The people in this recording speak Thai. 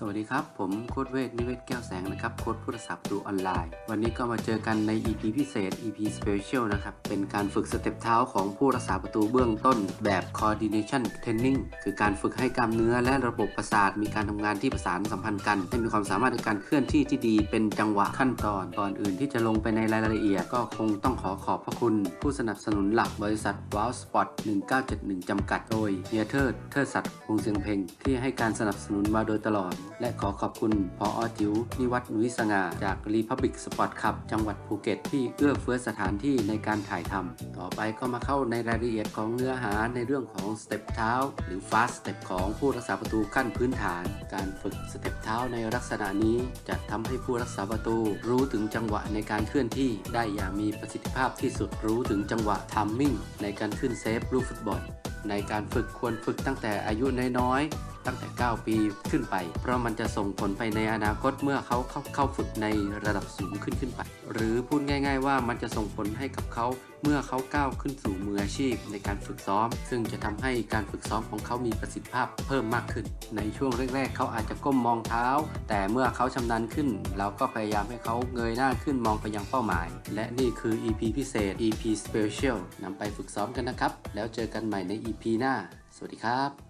สวัสดีครับ ผมโค้ดเวทนิเวศแก้วแสงนะครับ โค้ดผู้รักษาประตูออนไลน์ วันนี้ก็มาเจอกันใน EP พิเศษ EP Special นะครับ เป็นการฝึกสเต็ปเท้าของผู้รักษาประตูเบื้องต้น แบบ Coordination Training คือการฝึกให้กล้ามเนื้อและระบบประสาท มีการทำงานที่ประสานสัมพันธ์กัน ให้มีความสามารถในการเคลื่อนที่ที่ดี เป็นจังหวะขั้นตอน ก่อนอื่นที่จะลงไปในรายละเอียด ก็คงต้องขอขอบพระคุณ ผู้สนับสนุนหลักบริษัท Wow Spot 1971จำกัด โดยเฮียเทิดเทิดศักดิ์วงเสียงเพลงที่ให้การสนับสนุนมาโดยตลอดและขอขอบคุณพออจิวนิวัฒน์นุ้ยสง่าจาก Republic Sport Club จังหวัดภูเก็ต ที่เอื้อเฟื้อสถานที่ในการถ่ายทำ ต่อไปก็มาเข้าในรายละเอียดของเนื้อหาในเรื่องของสเต็ปเท้า หรือ fast step ของผู้รักษาประตูขั้นพื้นฐาน การฝึกสเต็ปเท้าในลักษณะนี้จะทำให้ผู้รักษาประตูรู้ถึงจังหวะในการเคลื่อนที่ได้อย่างมีประสิทธิภาพที่สุดรู้ถึงจังหวะทัมมิ่งในการขึ้นเซฟลูกฟุตบอลในการฝึกควรฝึกตั้งแต่อายุน้อยๆ ตั้งแต่ 9 ปีขึ้นไป เพราะมันจะส่งผลไปในอนาคตเมื่อเขาเข้าเข้าฝึกในระดับสูงขึ้นขึ้นไป หรือพูดง่าย ๆ ว่ามันจะส่งผลให้กับเขาเมื่อเขาก้าวขึ้นสู่มืออาชีพในการฝึกซ้อม ซึ่งจะทำให้การฝึกซ้อมของเขามีประสิทธิภาพเพิ่มมากขึ้น ในช่วงแรก ๆ เขาอาจจะก้มมองเท้า แต่เมื่อเขาชำนาญขึ้น เราก็พยายามให้เขาเงยหน้าขึ้นมองไปยังเป้าหมาย และนี่คือ EP พิเศษ EP Special นำไปฝึกซ้อมกันนะครับ แล้วเจอกันใหม่ใน EP หน้า สวัสดีครับ